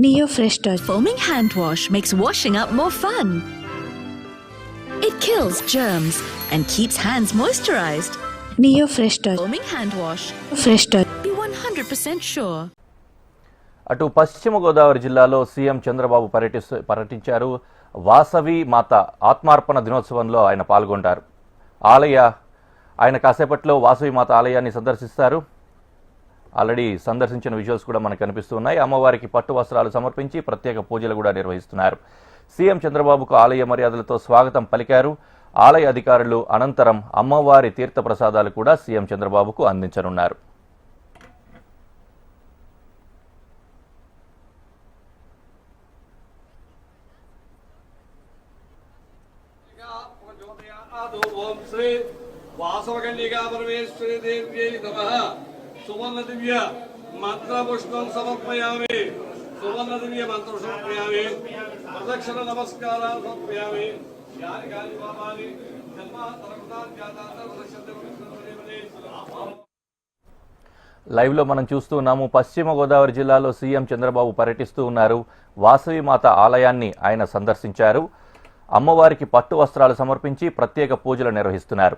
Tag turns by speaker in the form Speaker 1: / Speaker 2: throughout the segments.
Speaker 1: Neo Fresh Touch.
Speaker 2: Foaming hand wash makes washing up more fun. It kills germs and keeps hands moisturized.
Speaker 1: Neo Fresh Touch.
Speaker 2: Foaming hand wash.
Speaker 1: Fresh Touch.
Speaker 2: Be 100% sure.
Speaker 3: అటు పశ్చిమ గోదావరి జిల్లాలో CM Chandrababu పర్యటిస్తూ పర్యటించారు వాసవి మాత ఆత్మార్పణ దినోత్సవంలో ఆయన పాల్గొంటారు ఆలయ ఆయన కాసేపట్లో వాసవి మాత ఆలయాన్ని సందర్శిస్తారు ఆల్రెడీ సందర్శించిన విజువల్స్ కూడా మనకు కనిపిస్తూ ఉన్నాయి. అమ్మవారికి పట్టు వస్త్రాలు సమర్పించి ప్రత్యేక పూజలు కూడా నిర్వహిస్తున్నారు. సీఎం చంద్రబాబుకు ఆలయ మర్యాదలతో స్వాగతం పలికారు. ఆలయ అధికారులు అనంతరం అమ్మవారి తీర్థ ప్రసాదాలు కూడా సీఎం చంద్రబాబుకు అందించనున్నారు.
Speaker 4: ఓం శ్రీ వాసవకన్యకా పరమేశ్వరి దేవి నమ. సువర్ణ దివ్య మంత్రపుష్పం సమర్పయామి. సువర్ణ దివ్య మంత్రం సమర్పయామి. ప్రదక్షిణ నమస్కారాలు సమర్పయామి. యాని కాని పాపాని
Speaker 3: లైవ్లో మనం చూస్తూ ఉన్నాము పశ్చిమ గోదావరి జిల్లాలో సీఎం చంద్రబాబు పర్యటిస్తూ ఉన్నారు. వాసవి మాత ఆలయాన్ని ఆయన సందర్శించారు. అమ్మవారికి పట్టు వస్త్రాలు సమర్పించి ప్రత్యేక పూజలు నిర్వహిస్తున్నారు.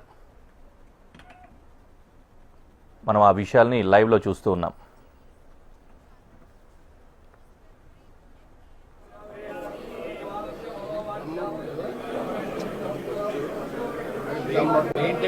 Speaker 3: మనం ఆ విషయాల్ని లైవ్లో చూస్తూ ఉన్నాం.
Speaker 5: మెయిన్